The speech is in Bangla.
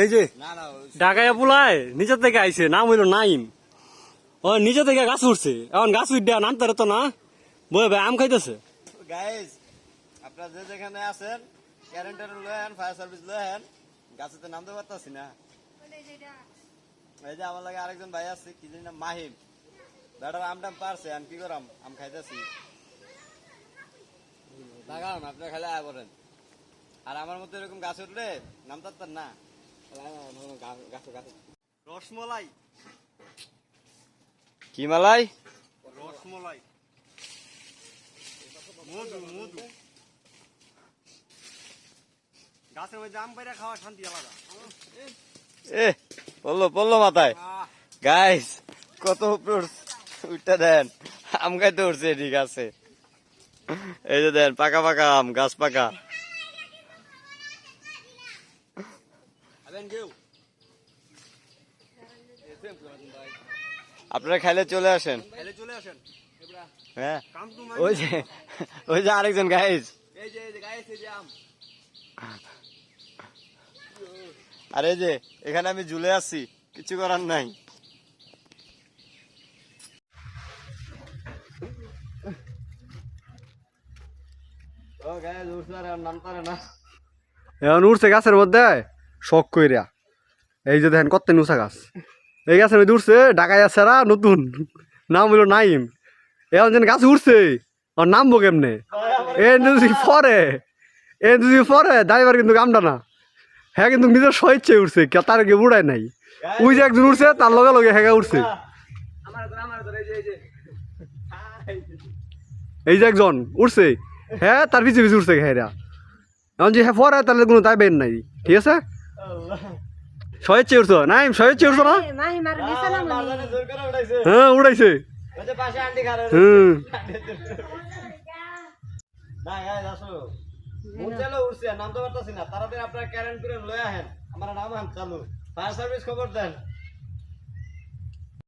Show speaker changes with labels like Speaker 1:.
Speaker 1: এই যে
Speaker 2: না না
Speaker 1: ঢাকায় পুলায় নিচের থেকে আইছে নাম হইল নাইম। ও নিচে থেকে গাছ উঠছে। এখন গাছ উঠে নামতে তো না। বই ভাই আম খাইতেছে।
Speaker 2: গাইজ আপনারা যে যেখানে আছেন কারেন্টের লয়েন ফায়ার সার্ভিস লয়েন গাছেতে নামতে পারতাছি না। এই যে আমার লাগে আরেকজন ভাই আছে কি জানি না মাহিম। বেটার আম টাম পারছে আমি কি করাম? আম খাইতেছি। লাগাম আপনি খাইলে আয় বলেন। আর আমার মতো এরকম গাছ উঠলে নামতে পারতেন না। রসমলাই। কি মালাই রসমলাই। মধু মধু। গাছের মধ্যে আম পাইরা খাওয়া শান্তি আলাদা। এ পড়ল পড়ল মাথায়। গাইস কত উঠতে দেন আম খাইতে উঠছে ঠিক আছে। এই যে দেন পাকা পাকা আম গাছ পাকা। আপনারা খাইলে চলে আসেন। হ্যাঁ। ওই যে ওই যে আরেকজন গাইজ
Speaker 1: এই যে এই যে গাইস এই যে আম।
Speaker 2: আর যে এখানে আমি ঝুলে আছি কিছু করার নাই। উঠছে
Speaker 3: গাছের মধ্যে। শখ কইরা। এই যে দেখেন কত নুসা গাছ। এই গাছের মধ্যে উঠছে, ঢাকায় আছে নতুন। নাম হলো নাইম। এখন যেন গাছ উঠছে, আর নামবো কেমনে? এ যদি পরে এ যদি পরে, ড্রাইভার কিন্তু কামটা না। হ্যাঁ কিন্তু নিজের স্বেচ্ছায় উঠছে তার কেউ উড়ায় নাই। ওই যে একজন উঠছে, তার লগে লগে হ্যাঁ উঠছে। এই যে একজন উঠছে হ্যাঁ তার পিছিয়ে পিছিয়ে উঠছে হ্যাঁ এখন যে হ্যাঁ পরে, তাহলে কোনো তাই বেন নাই। ঠিক আছে? স্বেচ্ছায় উঠছো উঠছো না?
Speaker 4: মাহি মার গেছে না
Speaker 2: জোর করে উঠাইছে।
Speaker 3: হ্যাঁ উড়াইছে হুম।
Speaker 2: উঠছে নামতে পারতাছি না। তাড়াতাড়ি আপনারা ক্যারেন্ট করে লয়ে আহেন আমার নাম আন চালু ফায়ার সার্ভিস খবর দেন।